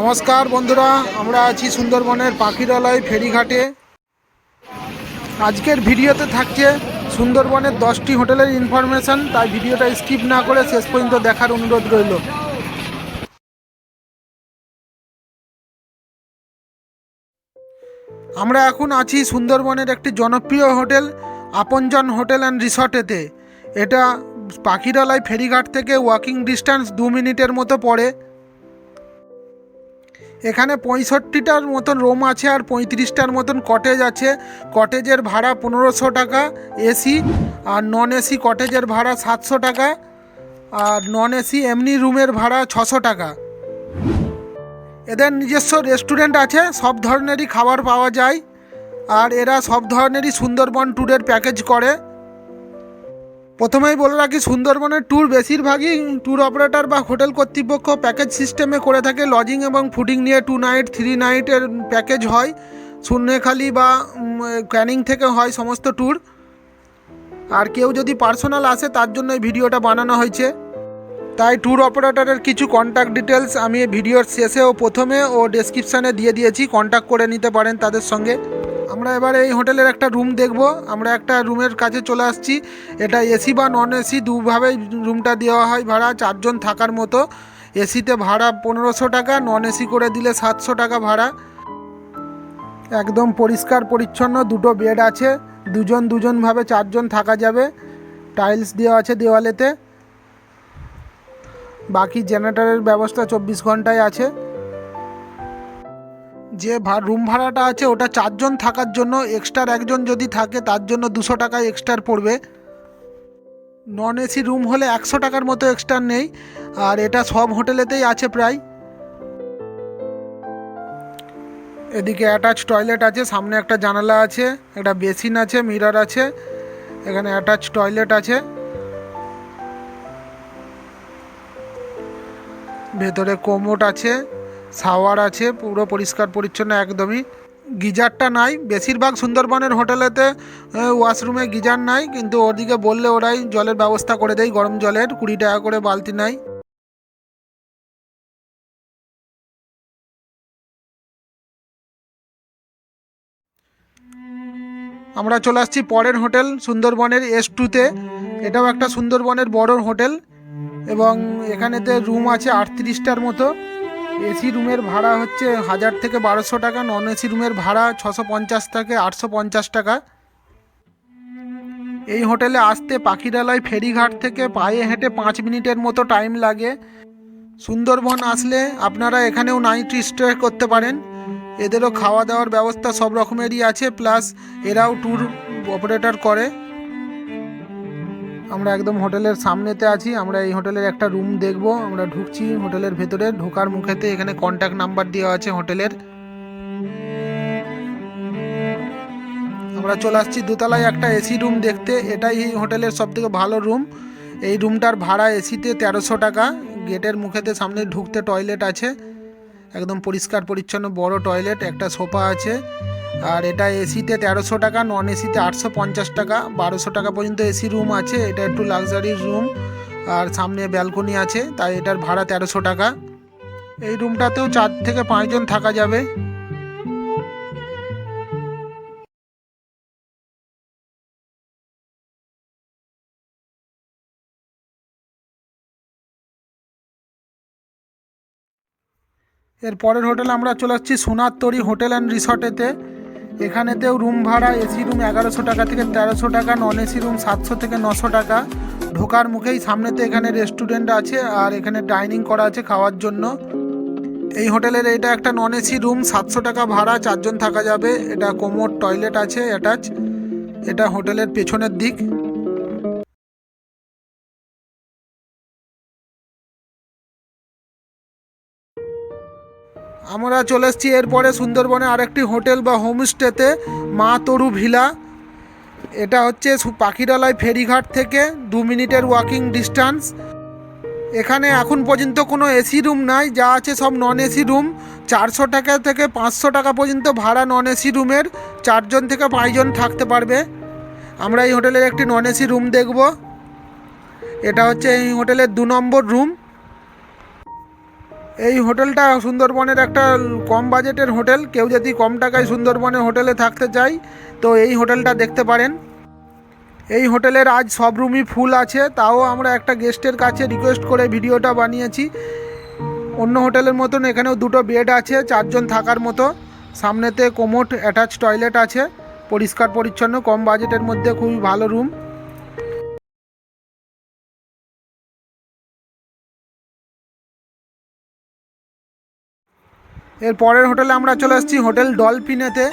নমস্কার বন্ধুরা, আমরা আছি সুন্দরবনের পাখিরালয় ফেরিঘাটে। আজকের ভিডিওতে থাকছে সুন্দরবনের দশটি হোটেলের ইনফরমেশন তাই ভিডিওটা স্কিপ না করে শেষ পর্যন্ত দেখার অনুরোধ রইল। আমরা এখন আছি সুন্দরবনের একটি জনপ্রিয় হোটেল, আপনজন হোটেল অ্যান্ড রিসর্টেতে। এটা পাখিরালয় ফেরিঘাট থেকে ওয়াকিং ডিস্টেন্স দু মিনিটের মতো পড়ে। এখানে পঁয়ষট্টিটার মতন রুম আছে আর পঁয়ত্রিশটার মতন কটেজ আছে। কটেজের ভাড়া পনেরোশো টাকা এসি আর নন এসি কটেজের ভাড়া সাতশো টাকা আর নন এসি এমনি রুমের ভাড়া ছশো টাকা। এদের নিজস্ব রেস্টুরেন্ট আছে, সব ধরনেরই খাবার পাওয়া যায়। আর এরা সব ধরনেরই সুন্দরবন ট্যুরের প্যাকেজ করে। প্রথমেই বলে রাখি, সুন্দরবনের ট্যুর বেশিরভাগই ট্যুর অপারেটর বা হোটেল কর্তৃপক্ষ প্যাকেজ সিস্টেমে করে থাকে। লজিং এবং ফুডিং নিয়ে টু নাইট থ্রি নাইটের প্যাকেজ হয়। শূন্যখালি বা ক্যানিং থেকে হয় সমস্ত ট্যুর আর কেউ যদি পার্সোনাল আসে, তার জন্য এই ভিডিওটা বানানো হয়েছে। তাই ট্যুর অপারেটরের কিছু কন্ট্যাক্ট ডিটেলস আমি ভিডিওর শেষে ও প্রথমে ও ডেসক্রিপশানে দিয়ে দিয়েছি। কন্ট্যাক্ট করে নিতে পারেন তাদের সঙ্গে। আমরা এবার এই হোটেলের একটা রুম দেখব। আমরা একটা রুমের কাছে চলে আসছি। এটা এসি বা নন এসি দুভাবেই রুমটা দেওয়া হয় ভাড়া, চারজন থাকার মতো। এসিতে ভাড়া পনেরোশো টাকা নন এসি করে দিলে সাতশো টাকা ভাড়া। একদম পরিষ্কার, পরিচ্ছন্ন, দুটো বেড আছে। দুজন, দুজনভাবে চারজন থাকা যাবে। টাইলস দেওয়া আছে দেওয়ালেতে। বাকি জেনারেটরের ব্যবস্থা চব্বিশ ঘন্টায় আছে। যে রুম ভাড়াটা আছে, ওটা চারজন থাকার জন্য এক্সট্রার একজন যদি থাকে, তার জন্য দুশো টাকা এক্সট্রার পড়বে। নন এসি রুম হলে একশো টাকার মতো এক্সট্রা নেই, আর এটা সব হোটেলেতেই আছে প্রায়। এদিকে অ্যাটাচ টয়লেট আছে, সামনে একটা জানালা আছে, একটা বেসিন আছে মিরর আছে, এখানে অ্যাটাচ টয়লেট আছে। ভেতরে কোমোট আছে। শাওয়ার আছে, পুরো পরিষ্কার, পরিচ্ছন্ন, একদমই। গিজারটা নাই, বেশিরভাগ সুন্দরবনের হোটেলেতে ওয়াশরুমে গিজার নাই, কিন্তু ওদিকে বললে ওরাই জলের ব্যবস্থা করে দেয়, গরম জলের, কুড়ি টাকা করে বালতি নাই আমরা চলে আসছি পরের হোটেল, সুন্দরবনের এস টুতে এটাও একটা সুন্দরবনের বড় হোটেল, এবং এখানেতে রুম আছে আটত্রিশটার মতো। এসি রুমের ভাড়া হচ্ছে হাজার থেকে বারোশো টাকা নন এসি রুমের ভাড়া ছশো পঞ্চাশ থেকে আটশো পঞ্চাশ টাকা। এই হোটেলে আসতে পাখিরালয় ফেরিঘাট থেকে পায়ে হেঁটে পাঁচ মিনিটের মতো টাইম লাগে। সুন্দরবন আসলে আপনারা এখানেও নাইট স্টে করতে পারেন। এদেরও খাওয়া দাওয়ার ব্যবস্থা সব রকমেরই আছে প্লাস এরাও ট্যুর অপারেটর করে। আমরা একদম হোটেলের সামনেতে আছি, আমরা এই হোটেলের একটা রুম দেখব, আমরা ঢুকছি হোটেলের ভেতরে, ঢোকার মুখেতে এখানে কন্ট্যাক্ট নাম্বার দেওয়া আছে হোটেলের। আমরা চলে আসছি দোতলায় একটা এসি রুম দেখতে, এটাই এই হোটেলের সব থেকে ভালো রুম এই রুমটার ভাড়া এসিতে তেরোশো টাকা, গেটের মুখেতে সামনে ঢুকতে টয়লেট আছে, একদম পরিষ্কার পরিচ্ছন্ন বড় টয়লেট একটা সোফা আছে। আর এটা এসিতে তেরোশো টাকা নন এসিতে আটশো পঞ্চাশ টাকা, বারোশো টাকা পর্যন্ত এসি রুম আছে, এটা একটু লাক্সারি রুম আর সামনে ব্যালকনি আছে, তাই এটার ভাড়া তেরোশো টাকা। এই রুমটাতেও চার থেকে পাঁচজন থাকা যাবে। এর পরের হোটেলে আমরা চলে আসছি সোনার তরি হোটেল অ্যান্ড রিসর্টেতে এখানেতেও রুম ভাড়া এসি রুম এগারোশো টাকা থেকে তেরোশো টাকা নন এসি রুম সাতশো থেকে নশো টাকা। ঢোকার মুখেই সামনেতে এখানে রেস্টুরেন্ট আছে আর এখানে ডাইনিং করা আছে খাওয়ার জন্য। এই হোটেলের এটা একটা নন এসি রুম সাতশো টাকা ভাড়া, চারজন থাকা যাবে। এটা কোমর টয়লেট আছে অ্যাটাচ এটা হোটেলের পেছনের দিক। আমরা চলে এসেছি এরপরে সুন্দরবনে আরেকটি হোটেল বা হোমস্টেতে, মা তরু ভিলা। এটা হচ্ছে পাখিরালয় ফেরিঘাট থেকে দু মিনিটের ওয়াকিং ডিস্টেন্স এখানে এখন পর্যন্ত কোনো এসি রুম নাই, যা আছে সব নন এসি রুম চারশো টাকা থেকে পাঁচশো টাকা পর্যন্ত ভাড়া নন এসি রুমের চারজন থেকে পাঁচজন থাকতে পারবে। আমরা এই হোটেলের একটি নন এসি রুম দেখব। এটা হচ্ছে এই হোটেলের দু নম্বর রুম এই হোটেলটা সুন্দরবনের একটা কম বাজেটের হোটেল। কেউ যদি কম টাকায় সুন্দরবনের হোটেলে থাকতে চায়, তো এই হোটেলটা দেখতে পারেন। এই হোটেলের আজ সব রুমই ফুল আছে, তাও আমরা একটা গেস্টের কাছে রিকোয়েস্ট করে ভিডিওটা বানিয়েছি। অন্য হোটেলের মতন এখানেও দুটো বেড আছে, চারজন থাকার মতো। সামনেতে কোমোট অ্যাটাচ টয়লেট আছে, পরিষ্কার পরিচ্ছন্ন, কম বাজেটের মধ্যে খুবই ভালো রুম এর পরের হোটেলে আমরা চলে এসেছি হোটেল ডলফিনেতে।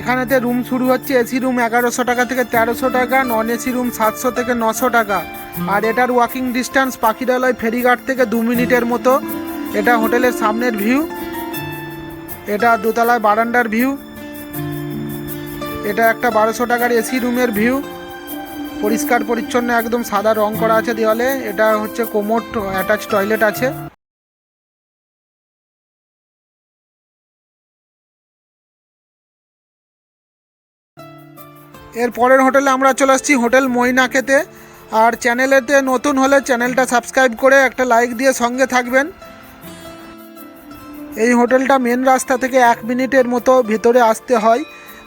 এখানেতে রুম শুরু হচ্ছে এসি রুম এগারোশো টাকা থেকে তেরোশো টাকা, নন এসি রুম সাতশো থেকে নশো টাকা। আর এটার ওয়াকিং ডিস্টেন্স পাখিরালয় ফেরিঘাট থেকে দু মিনিটের মতো। এটা হোটেলের সামনের ভিউ এটা দোতলায় বারান্দার ভিউ এটা একটা বারোশো টাকার এসি রুমের ভিউ পরিষ্কার পরিচ্ছন্ন একদম সাদা রং করা আছে দেওয়ালে। এটা হচ্ছে কোমোট অ্যাটাচ টয়লেট আছে। এর পরের হোটেলে আমরা চলে আসছি হোটেল মৈনাকেতে। আর চ্যানেলেতে নতুন হলে চ্যানেলটা সাবস্ক্রাইব করে একটা লাইক দিয়ে সঙ্গে থাকবেন। এই হোটেলটা মেন রাস্তা থেকে এক মিনিটের মতো ভেতরে আসতে হয়।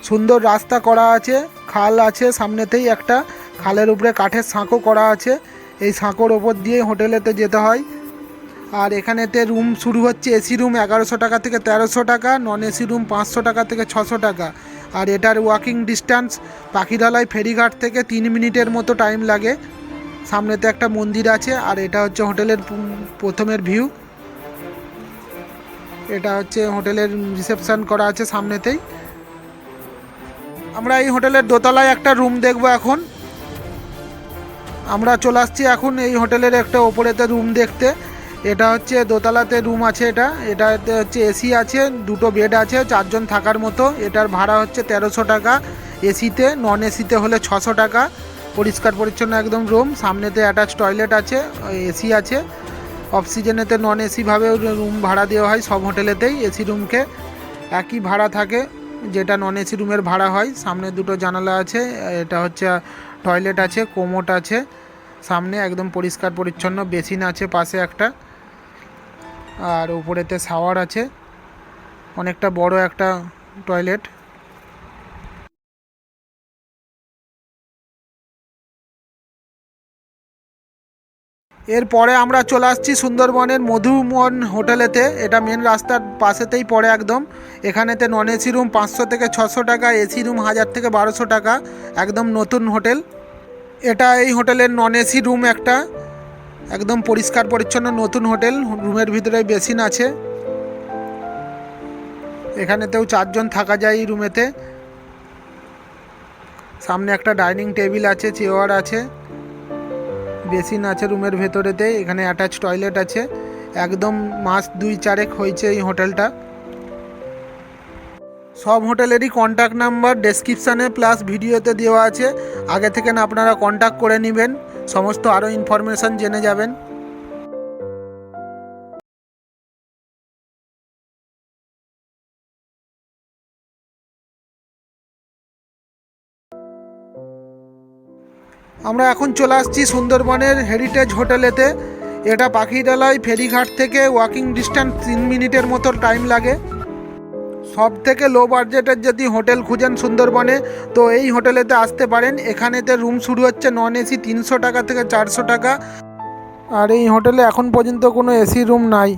সুন্দর রাস্তা করা আছে, খাল আছে সামনেতেই একটা। খালের উপরে কাঠের সাঁকো করা আছে, এই সাঁকোর ওপর দিয়ে হোটেলেতে যেতে হয়। আর এখানেতে রুম শুরু হচ্ছে এসি রুম এগারোশো টাকা থেকে তেরোশো টাকা, নন এসি রুম পাঁচশো টাকা থেকে ছশো টাকা। আর এটার ওয়াকিং ডিস্টেন্স পাখিরালয় ফেরিঘাট থেকে তিন মিনিটের মতো টাইম লাগে। সামনেতে একটা মন্দির আছে আর এটা হচ্ছে হোটেলের প্রথমের ভিউ এটা হচ্ছে হোটেলের রিসেপশন করা আছে সামনেতেই। আমরা এই হোটেলের দোতলায় একটা রুম দেখব এখন। আমরা চলে আসছি এখন এই হোটেলের একটা ওপরেতে রুম দেখতে। এটা হচ্ছে দোতলাতে রুম আছে এটা। এটাতে হচ্ছে এসি আছে, দুটো বেড আছে, চারজন থাকার মতো। এটার ভাড়া হচ্ছে তেরোশো টাকা। এসিতে নন এসিতে হলে ছশো টাকা। পরিষ্কার পরিচ্ছন্ন একদম রুম সামনেতে অ্যাটাচ টয়লেট আছে এসি আছে। অফ সিজনেতে নন এসিভাবে রুম ভাড়া দেওয়া হয় সব হোটেলেতেই এসি রুমকে একই ভাড়া থাকে, যেটা নন এসি রুমের ভাড়া হয়। সামনে দুটো জানালা আছে, এটা হচ্ছে টয়লেট আছে কোমোট আছে। সামনে একদম পরিষ্কার পরিচ্ছন্ন বেসিন আছে পাশে একটা। আর উপরেতে শাওয়ার আছে। অনেকটা বড় একটা টয়লেট। এরপরে আমরা চলে আসছি সুন্দরবনের মধুমন হোটেলেতে। এটা মেন রাস্তার পাশেতেই পড়ে একদম। এখানেতে নন এসি রুম পাঁচশো থেকে ছশো টাকা এসি রুম হাজার থেকে বারোশো টাকা। একদম নতুন হোটেল। এটা এই হোটেলের নন এসি রুম একটা। একদম পরিষ্কার পরিচ্ছন্ন নতুন হোটেল, রুমের ভিতরে বেসিন আছে। এখানেতেও চারজন থাকা যায় এই রুমেতে। সামনে একটা ডাইনিং টেবিল আছে, চেয়ার আছে, বেসিন আছে রুমের ভেতরেতে, এখানে অ্যাটাচ টয়লেট আছে। একদম মাস দুই চারেক হয়েছে এই হোটেলটা। সব হোটেলেরই কন্ট্যাক্ট নাম্বার ডেসক্রিপশানে প্লাস ভিডিওতে দেওয়া আছে। আগে থেকে আপনারা কন্ট্যাক্ট করে নেবেন। সমস্ত আরও ইনফরমেশান জেনে যাবেন। আমরা এখন চলে আসছি সুন্দরবনের হেরিটেজ হোটেলেতে এটা পাখিরালয়, ফেরিঘাট থেকে ওয়াকিং ডিস্ট্যান্স তিন মিনিটের মতো টাইম লাগে। সব থেকে লো বাজেটের যদি হোটেল খুঁজেন সুন্দরবনে, তো এই হোটেলেতে আসতে পারেন। এখানেতে রুম শুরু হচ্ছে নন এসি তিনশো টাকা থেকে চারশো টাকা। আর এই হোটেলে এখন পর্যন্ত কোনো এসি রুম নাই।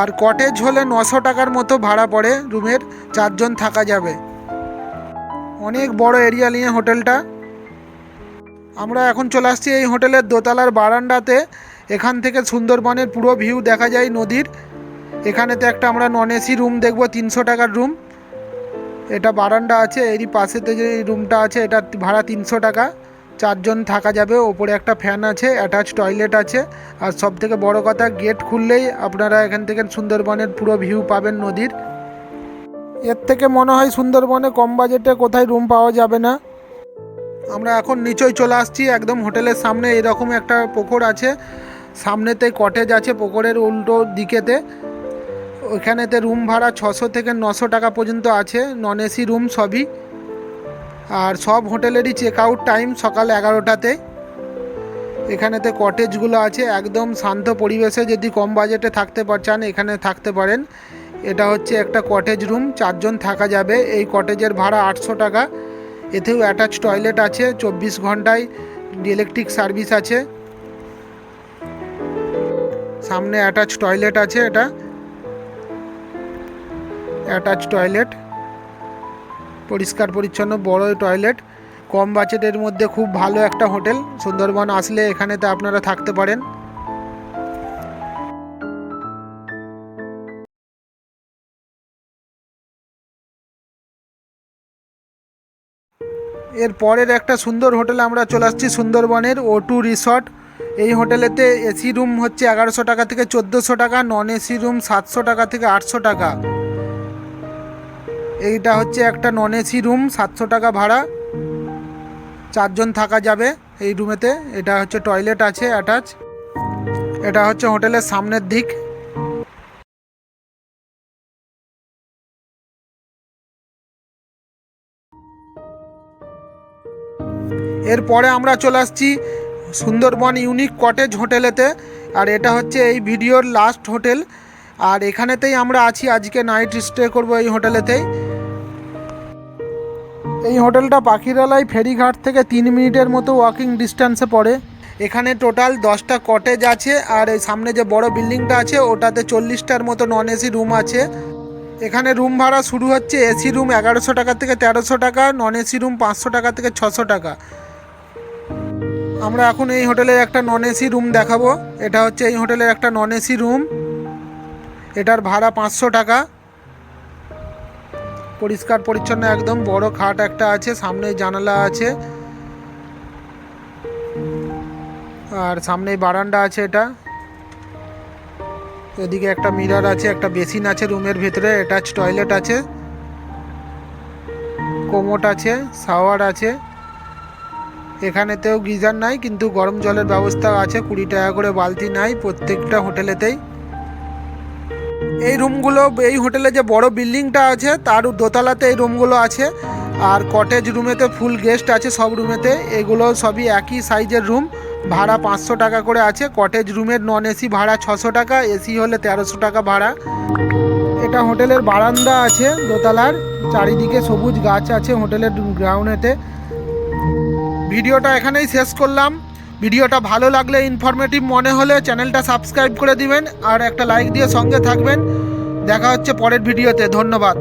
আর কটেজ হলে নশো টাকার মতো ভাড়া পড়ে রুমের, চারজন থাকা যাবে। অনেক বড় এরিয়া নিয়ে হোটেলটা। আমরা এখন চলে আসছি এই হোটেলের দোতলার বারান্দাতে। এখান থেকে সুন্দরবনের পুরো ভিউ দেখা যায় নদীর। এখানেতে একটা আমরা নন এসি রুম দেখব, তিনশো টাকার রুম এটা বারান্দা আছে, এরই পাশেতে যে রুমটা আছে, এটা ভাড়া তিনশো টাকা। চারজন থাকা যাবে, ওপরে একটা ফ্যান আছে অ্যাটাচ টয়লেট আছে। আর সব থেকে বড় কথা গেট খুললেই আপনারা এখান থেকে সুন্দরবনের পুরো ভিউ পাবেন নদীর। এর থেকে মনে হয় সুন্দরবনে কম বাজেটে কোথায় রুম পাওয়া যাবে না। আমরা এখন নিচই চলে আসছি, একদম হোটেলের সামনে, এরকম একটা পুকুর আছে। সামনেতে কটেজ আছে পুকুরের উল্টো দিকেতে। ওইখানেতে রুম ভাড়া ছশো থেকে নশো টাকা পর্যন্ত আছে। নন এসি রুম সবই। আর সব হোটেলেরই চেক আউট টাইম সকাল এগারোটাতে এখানেতে কটেজগুলো আছে। একদম শান্ত পরিবেশে যদি কম বাজেটে থাকতে চান, এখানে থাকতে পারেন। এটা হচ্ছে একটা কটেজ রুম চারজন থাকা যাবে। এই কটেজের ভাড়া আটশো টাকা। এতেও অ্যাটাচ টয়লেট আছে। চব্বিশ ঘন্টায় ইলেকট্রিক সার্ভিস আছে। সামনে অ্যাটাচ টয়লেট আছে এটা। অ্যাটাচ টয়লেট, পরিষ্কার পরিচ্ছন্ন বড় টয়লেট, কম বাজেটের মধ্যে খুব ভালো একটা হোটেল। সুন্দরবন আসলে এখানেতে আপনারা থাকতে পারেন। এর পরের একটা সুন্দর হোটেলে আমরা চলে আসছি সুন্দরবনের ও টু রিসর্ট এই হোটেলেতে এসি রুম হচ্ছে এগারোশো টাকা থেকে চোদ্দোশো টাকা নন এসি রুম সাতশো টাকা থেকে আটশো টাকা। এইটা হচ্ছে একটা নন এসি রুম সাতশো টাকা ভাড়া। চারজন থাকা যাবে এই রুমেতে। এটা হচ্ছে টয়লেট আছে অ্যাটাচ এটা হচ্ছে হোটেলের সামনের দিক। এরপরে আমরা চলে আসছি সুন্দরবন ইউনিক কটেজ হোটেলেতে। আর এটা হচ্ছে এই ভিডিওর লাস্ট হোটেল। আর এখানেতেই আমরা আছি। আজকে নাইট স্টে করব এই হোটেলেতেই। এই হোটেলটা পাখিরালয় ফেরিঘাট থেকে তিন মিনিটের মতো ওয়াকিং ডিস্টেন্সে পড়ে। এখানে টোটাল দশটা কটেজ আছে, আর এই সামনে যে বড় বিল্ডিংটা আছে, ওটাতে চল্লিশটার মতো নন এসি রুম আছে। এখানে রুম ভাড়া শুরু হচ্ছে এসি রুম এগারোশো টাকা থেকে তেরোশো টাকা নন এসি রুম পাঁচশো টাকা থেকে ছশো টাকা। আমরা এখন এই হোটেলের একটা নন এসি রুম দেখাবো। এটা হচ্ছে এই হোটেলের একটা নন এসি রুম এটার ভাড়া পাঁচশো টাকা। পরিষ্কার পরিচ্ছন্ন, একদম বড় খাট একটা আছে সামনে জানালা আছে। আর সামনে বারান্দা আছে এটা। এদিকে একটা মিরর আছে, একটা বেসিন আছে রুমের ভিতরে, অ্যাটাচ টয়লেট আছে। কোমোট আছে, শাওয়ার আছে। এখানেতেও গিজার নাই, কিন্তু গরম জলের ব্যবস্থা আছে, কুড়ি টাকা করে বালতি নাই প্রত্যেকটা হোটেলেতেই। এই রুমগুলো এই হোটেলে যে বড় বিল্ডিংটা আছে, তার দোতলাতে এই রুমগুলো আছে। আর কটেজ রুমেতে ফুল গেস্ট আছে সব রুমেতে এগুলো সবই একই সাইজের রুম ভাড়া পাঁচশো টাকা করে আছে। কটেজ রুমের নন এসি ভাড়া ছশো টাকা এসি হলে তেরোশো টাকা ভাড়া। এটা হোটেলের বারান্দা আছে দোতলার। চারিদিকে সবুজ গাছ আছে হোটেলের গ্রাউন্ডেতে ভিডিওটা এখানেই শেষ করলাম। ভিডিওটা ভালো লাগলে ইনফরমেটিভ মনে হলে চ্যানেলটা সাবস্ক্রাইব করে দিবেন আর একটা লাইক দিয়ে সঙ্গে থাকবেন। দেখা হচ্ছে পরের ভিডিওতে। ধন্যবাদ।